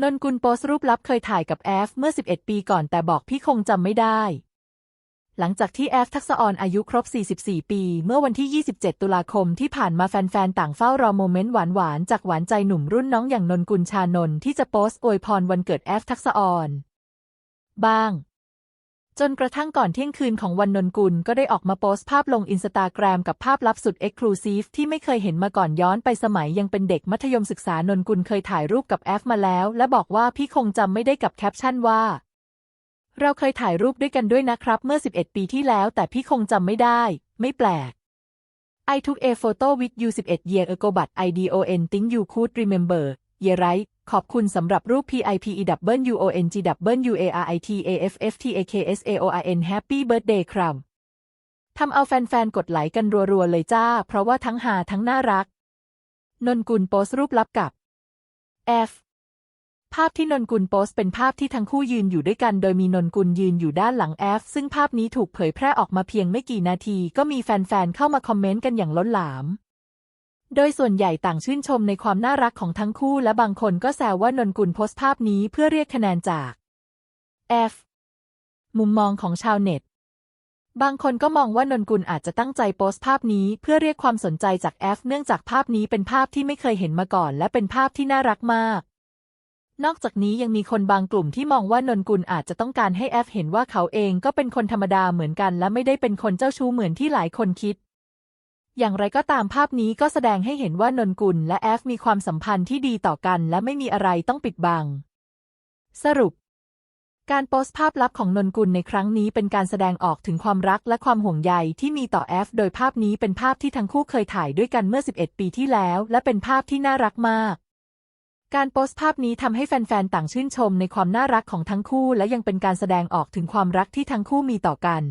นนกุลโพสต์รูปลับเคยถ่ายกับแอฟเมื่อ 11 ปีก่อนแต่บอกพี่คงจำไม่ได้ หลังจากที่แอฟทักษะออนอายุครบ 44 ปี เมื่อวันที่ 27 ตุลาคมที่ผ่านมาแฟนๆ ต่างเฝ้ารอโมเมนต์หวานๆ จากหวานใจหนุ่มรุ่นน้องอย่างนนกุลชานนท์ที่จะโพสต์อวยพรวันเกิดแอฟทักษะออน บ้าง จนกระทั่งก่อนเที่ยงคืนของวันนนกุลก็ได้ออกมาโพสต์ภาพลงอินสตาแกรมกับภาพลับสุดเอ็กซ์คลูซีฟที่ไม่เคยเห็นมาก่อนย้อนไปสมัยยังเป็นเด็กมัธยมศึกษานนกุลเคยถ่ายรูปกับแอฟมาแล้ว และบอกว่าพี่คงจำไม่ได้กับแคปชั่นว่า เราเคยถ่ายรูปด้วยกันด้วยนะครับ เมื่อ 11 ปีที่แล้ว แต่พี่คงจำไม่ได้ ไม่แปลก I took a photo with you 11 year ago but I don't think you could remember เยไร ขอบคุณสำหรับรูป PIP E W O N G W A R I T A F F T A K S A O R N Happy Birthday ครับทำเอาแฟนๆ กดไลค์กันรัวๆ เลยจ้า เพราะว่าทั้งหาทั้งน่ารัก นนกุลโพสต์รูปลับกับ F ภาพที่นนกุลโพสต์เป็นภาพที่ทั้งคู่ยืนอยู่ด้วยกัน โดยมีนนกุลยืนอยู่ด้านหลัง F ซึ่งภาพนี้ถูกเผยแพร่ออกมาเพียงไม่กี่นาที ก็มีแฟนๆ เข้ามาคอมเมนต์กันอย่างล้นหลาม โดยส่วนใหญ่ต่างชื่นชมในความน่ารักของทั้งคู่และบางคนก็แซวว่านนกุลโพสต์ภาพนี้เพื่อเรียกคะแนนจาก F มุมมองของชาวเน็ต บางคนก็มองว่านนกุลอาจจะตั้งใจโพสต์ภาพนี้เพื่อเรียกความสนใจจาก F เนื่องจากภาพนี้เป็นภาพที่ไม่เคยเห็นมาก่อน และเป็นภาพที่น่ารักมากนอกจากนี้ยังมีคนบางกลุ่มที่มองว่านนกุลอาจจะต้องการให้ F เห็นว่าเขาเองก็เป็นคนธรรมดาเหมือนกัน และไม่ได้เป็นคนเจ้าชู้เหมือนที่หลายคนคิด อย่างไรก็ตามภาพนี้ก็แสดงให้เห็นว่านนกุลและแอฟมีความสัมพันธ์ที่ดีต่อกัน และไม่มีอะไรต้องปิดบัง สรุป การโพสต์ภาพลับของนนกุลในครั้งนี้เป็นการแสดงออกถึงความรักและความห่วงใยที่มีต่อแอฟโดยภาพนี้เป็นภาพที่ทั้งคู่เคยถ่ายด้วยกันเมื่อ 11 ปีที่แล้ว และเป็นภาพที่น่ารักมาก การโพสต์ภาพนี้ทำให้แฟนๆ ต่างชื่นชมในความน่ารักของทั้งคู่ และยังเป็นการแสดงออกถึงความรักที่ทั้งคู่มีต่อกัน